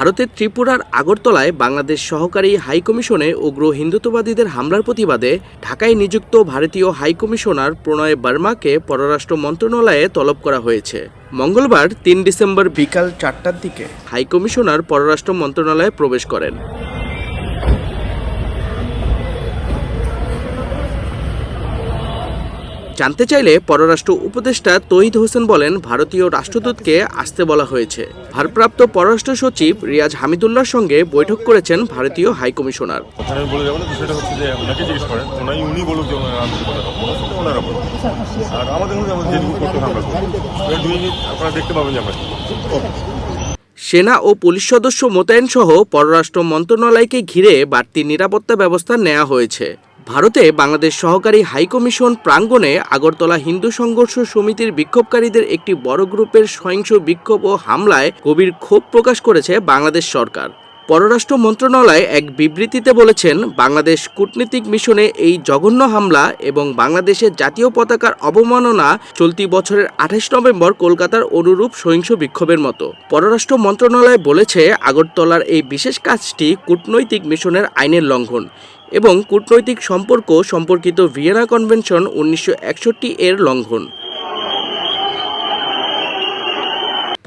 ভারতের ত্রিপুরার আগরতলায় বাংলাদেশ সহকারী হাইকমিশনে উগ্র হিন্দুত্ববাদীদের হামলার প্রতিবাদে ঢাকায় নিযুক্ত ভারতীয় হাইকমিশনার প্রণয় বার্মাকে পররাষ্ট্র মন্ত্রণালয়ে তলব করা হয়েছে। মঙ্গলবার তিন ডিসেম্বর বিকাল চারটার দিকে হাইকমিশনার পররাষ্ট্র মন্ত্রণালয়ে প্রবেশ করেন। জানতে চাইলে পররাষ্ট্র উপদেষ্টা তহিদ হোসেন বলেন ভারতীয় রাষ্ট্রদূতকে আসতে বলা হয়েছে। ভারপ্রাপ্ত পররাষ্ট্র সচিব রিয়াজ হামিদুল্লাহর সঙ্গে বৈঠক করেছেন ভারতীয় হাইকমিশনার আপনারা দেখতে পাবেন। সেনা ও পুলিশ সদস্য মোতায়েন সহ পররাষ্ট্র মন্ত্রণালয়কে ঘিরে বাড়তি নিরাপত্তা ব্যবস্থা নেওয়া হয়েছে। ভারতে বাংলাদেশ সহকারী হাইকমিশন প্রাঙ্গণে আগরতলা হিন্দু সংঘর্ষ সমিতির বিক্ষোভকারীদের একটি বড় গ্রুপের সহিংস বিক্ষোভ ও হামলায় গভীর ক্ষোভ প্রকাশ করেছে বাংলাদেশ সরকার। পররাষ্ট্র মন্ত্রণালয় এক বিবৃতিতে বলেছেন, বাংলাদেশ কূটনীতিক মিশনে এই জঘন্য হামলা এবং বাংলাদেশের জাতীয় পতাকার অবমাননা চলতি বছরের আঠাশ নভেম্বর কলকাতার অনুরূপ সহিংস বিক্ষোভের মতো। পররাষ্ট্র মন্ত্রণালয় বলেছে, আগরতলার এই বিশেষ কাজটি কূটনৈতিক মিশনের আইনের লঙ্ঘন এবং কূটনৈতিক সম্পর্ক সম্পর্কিত ভিয়েনা কনভেনশন উনিশশো একষট্টি এর লঙ্ঘন।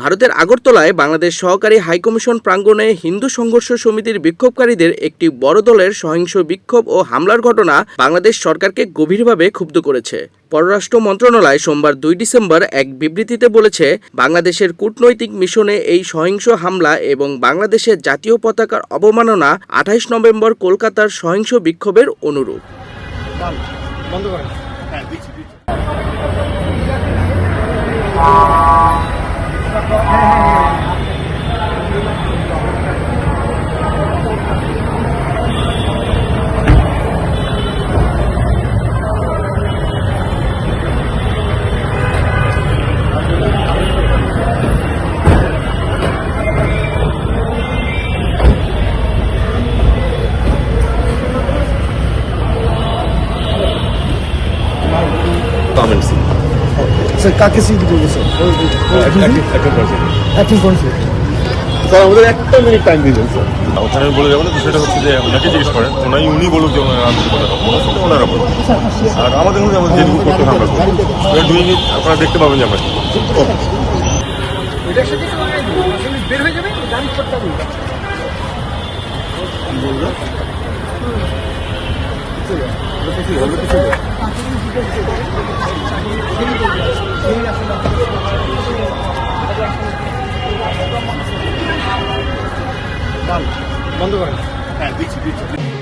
ভারতের আগরতলায় বাংলাদেশ সহকারী হাইকমিশন প্রাঙ্গণে হিন্দু সংঘর্ষ সমিতির বিক্ষোভকারীদের একটি বড় দলের সহিংস বিক্ষোভ ও হামলার ঘটনা বাংলাদেশ সরকারকে গভীরভাবে ক্ষুব্ধ করেছে। পররাষ্ট্র মন্ত্রণালয় সোমবার দুই ডিসেম্বর এক বিবৃতিতে বলেছে, বাংলাদেশের কূটনৈতিক মিশনে এই সহিংস হামলা এবং বাংলাদেশের জাতীয় পতাকার অবমাননা আঠাইশ নভেম্বর কলকাতার সহিংস বিক্ষোভের অনুরূপ। স্যার কাকে সিটি দেবো স্যার? অ্যাক্টিং কনফ্লিক্ট স্যার আমাদের একটা মিনিট টাইম দিবেন স্যার। ওখানে আমি বলে যাব না সেটা হচ্ছে যে ওনাকে জিজ্ঞেস করেন। ওনাই উনি বলুক যে ওনার আন্তরিকতা ওনারা বলুন আর আমাদের মধ্যে আমাদের যেটুকু করতে আমরা করব। ডুইং ইট আপনারা দেখতে পাবেন যে আমরা কি করছি। বন্ধ করেন। হ্যাঁ দিচ্ছি দিচ্ছি।